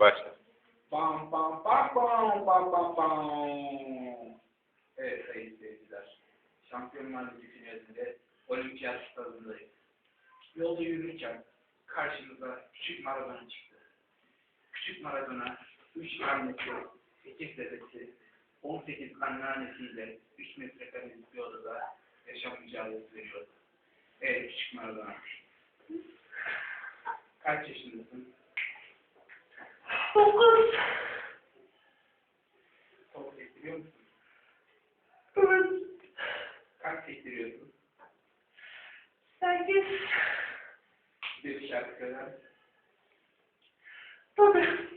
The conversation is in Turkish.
Başla. Bam bam bam bam bam bam bam. Evet sayın seyirciler. Şampiyonlar Ligi finalinde olimpiyat stadındayız. Yolda yürürken karşımıza küçük Maradona çıktı. Küçük Maradona 3 annesi, 8 dedesi, 18 anneannesiyle 3 metrekarelik bir odada yaşam mücadelesi veriyordu. Evet küçük Maradona. Kaç yaşındasın? Dokuz. Top sektiriyor musun? Evet. Kaç sektiriyorsun? Sekiz. Bir şarkı söyler misin? Tabii.